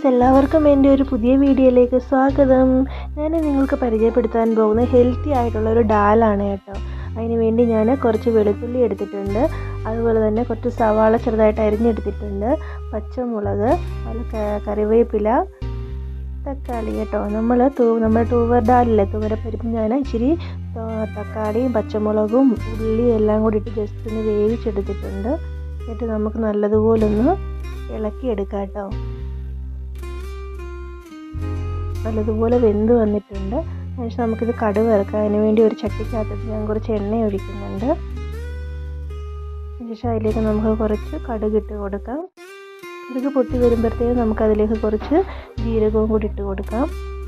Friends എല്ലാവർക്കും എന്റെ ഒരു പുതിയ വീഡിയോയിലേക്ക് സ്വാഗതം. ഞാൻ നിങ്ങൾക്ക് പരിചയപ്പെടുത്താൻ പോകുന്ന ഹെൽത്തി ആയിട്ടുള്ള ഒരു ഡാലാണ് കേട്ടോ. അതിന് വേണ്ടി ഞാൻ കുറച്ച് വെളുത്തുള്ളി എടുത്തിട്ടുണ്ട്. അതുപോലെ തന്നെ കുറച്ച് സവാള ചെറുതായിട്ട് അരിഞ്ഞെടുത്തിട്ടുണ്ട്. പച്ചമുളക് കറിവേപ്പില തക്കാളി കേട്ടോ. നമ്മൾ തൂ നമ്മൾ തൂവർ ഡാലില്ലേ? പരിപ്പ് ഞാൻ ഇച്ചിരി തക്കാളിയും പച്ചമുളകും ഉള്ളിയും എല്ലാം കൂടി ഇട്ട് ജസ്റ്റ് ഒന്ന് വേവിച്ചെടുത്തിട്ടുണ്ട്. എന്നിട്ട് നമുക്ക് നല്ലതുപോലൊന്ന് ഇളക്കിയെടുക്കാം കേട്ടോ. നല്ലതുപോലെ വെന്ത് വന്നിട്ടുണ്ട്. അതിനുശേഷം നമുക്കിത് കടുക് ഇറക്കാം അതിന് വേണ്ടി ഒരു ചട്ടിക്കകത്തിട്ട് ഞാൻ കുറച്ച് എണ്ണ ഒഴിക്കുന്നുണ്ട്. അതിനുശേഷം അതിലേക്ക് നമുക്ക് കുറച്ച് കടുക് ഇട്ട് കൊടുക്കാം. കടുക് പൊട്ടി വരുമ്പോഴത്തേക്കും നമുക്ക് അതിലേക്ക് കുറച്ച് ജീരകവും കൂടി ഇട്ട് കൊടുക്കാം.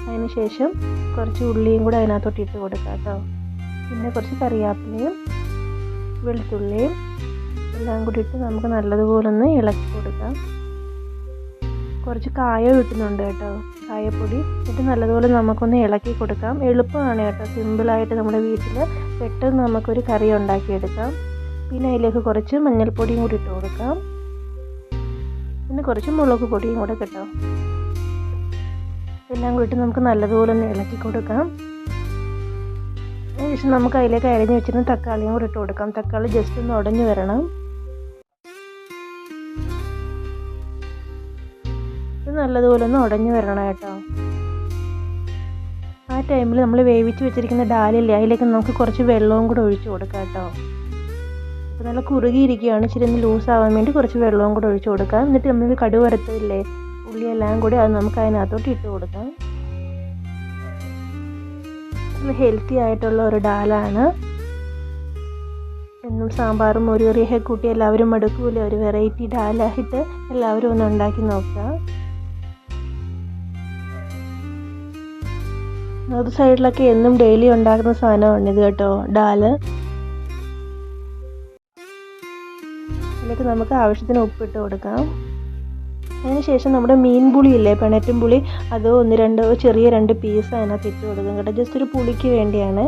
അതിന് ശേഷം കുറച്ച് ഉള്ളിയും കൂടെ അതിനകത്തോട്ട് ഇട്ട് കൊടുക്കാം കേട്ടോ. പിന്നെ കുറച്ച് കറിവേപ്പിലയും വെളുത്തുള്ളിയും എല്ലാം കൂടി ഇട്ട് നമുക്ക് നല്ലതുപോലെ ഒന്ന് ഇളക്കി കൊടുക്കാം. കുറച്ച് കായ കിട്ടുന്നുണ്ട് കേട്ടോ കായപ്പൊടി. എന്നിട്ട് നല്ലതുപോലെ നമുക്കൊന്ന് ഇളക്കി കൊടുക്കാം. എളുപ്പമാണ് കേട്ടോ സിമ്പിളായിട്ട് നമ്മുടെ വീട്ടിൽ പെട്ടെന്ന് നമുക്കൊരു കറി ഉണ്ടാക്കിയെടുക്കാം. പിന്നെ അതിലേക്ക് കുറച്ച് മഞ്ഞൾപ്പൊടിയും കൂടി ഇട്ട് കൊടുക്കാം. പിന്നെ കുറച്ച് മുളക് പൊടിയും കൂടെ കേട്ടോ എല്ലാം കൂടി നമുക്ക് നല്ലതുപോലെ ഒന്ന് ഇളക്കി കൊടുക്കാം. അതിനുശേഷം നമുക്ക് അതിലേക്ക് അരിഞ്ഞ് വെച്ചിരുന്ന തക്കാളിയും കൂടി ഇട്ട് കൊടുക്കാം. തക്കാളി ജസ്റ്റ് ഒന്ന് ഉടഞ്ഞു വരണം. നല്ലതുപോലെ ഒന്ന് ഉടഞ്ഞു വരണം കേട്ടോ. ആ ടൈമിൽ നമ്മൾ വേവിച്ച് വെച്ചിരിക്കുന്ന ഡാലില്ലേ അതിലേക്ക് നമുക്ക് കുറച്ച് വെള്ളവും കൂടെ ഒഴിച്ചു കൊടുക്കാം കേട്ടോ. അപ്പോൾ നല്ല കുറുകിയിരിക്കുകയാണ് ഇച്ചിരി ഒന്ന് ലൂസ് ആവാൻ വേണ്ടി കുറച്ച് വെള്ളവും കൂടെ ഒഴിച്ചു കൊടുക്കാം. എന്നിട്ട് നമ്മൾ കടുക് ഉള്ളിയെല്ലാം കൂടി അത് നമുക്ക് അതിനകത്തോട്ട് ഇട്ട് കൊടുക്കാം. ഹെൽത്തി ആയിട്ടുള്ള ഒരു ഡാലാണ്. എന്നും സാമ്പാറും ഒരു കറിയൊക്കെ കൂട്ടി എല്ലാവരും മടുക്കൂല ഒരു വെറൈറ്റി ഡാലായിട്ട് എല്ലാവരും ഒന്ന് ഉണ്ടാക്കി നോക്കുക നോർത്ത് സൈഡിലൊക്കെ എന്നും ഡെയിലി ഉണ്ടാക്കുന്ന സാധനമാണ് ഇത് കേട്ടോ ഡാൽ ഇതിലേക്ക് നമുക്ക് ആവശ്യത്തിന് ഉപ്പിട്ട് കൊടുക്കാം. അതിനുശേഷം നമ്മുടെ മീൻ പുളി പിണറ്റും പുളി അത് ഒന്ന് രണ്ട് ചെറിയ രണ്ട് പീസ് അതിനകത്ത് ഇട്ട് കൊടുക്കാം കേട്ടോ. ജസ്റ്റ് ഒരു പുളിക്ക് വേണ്ടിയാണ്.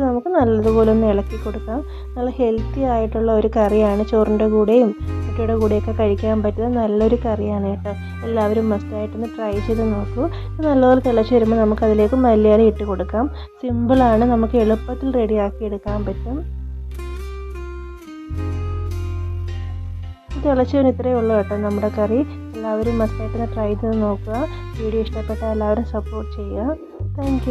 ഇത് നമുക്ക് നല്ലതുപോലെ ഒന്ന് ഇളക്കി കൊടുക്കാം. നല്ല ഹെൽത്തി ആയിട്ടുള്ള ഒരു കറിയാണ് ചോറിന്റെ കൂടെയും മുട്ടയുടെ കൂടെയൊക്കെ കഴിക്കാൻ പറ്റുന്ന നല്ലൊരു കറിയാണ് കേട്ടോ. എല്ലാവരും മസ്റ്റായിട്ടൊന്ന് ട്രൈ ചെയ്ത് നോക്കൂ. നല്ലപോലെ തിളച്ച് വരുമ്പോൾ നമുക്ക് അതിലേക്ക് മല്ലിയില ഇട്ട് കൊടുക്കാം. സിമ്പിളാണ് നമുക്ക് എളുപ്പത്തിൽ റെഡിയാക്കി എടുക്കാൻ പറ്റും. തിളച്ച് വരുന്ന ഇത്രയേ ഉള്ളൂ കേട്ടോ നമ്മുടെ കറി. എല്ലാവരും മസ്റ്റായിട്ടൊന്ന് ട്രൈ ചെയ്ത് നോക്കുക. വീഡിയോ ഇഷ്ടപ്പെട്ട എല്ലാവരും സപ്പോർട്ട് ചെയ്യുക. താങ്ക്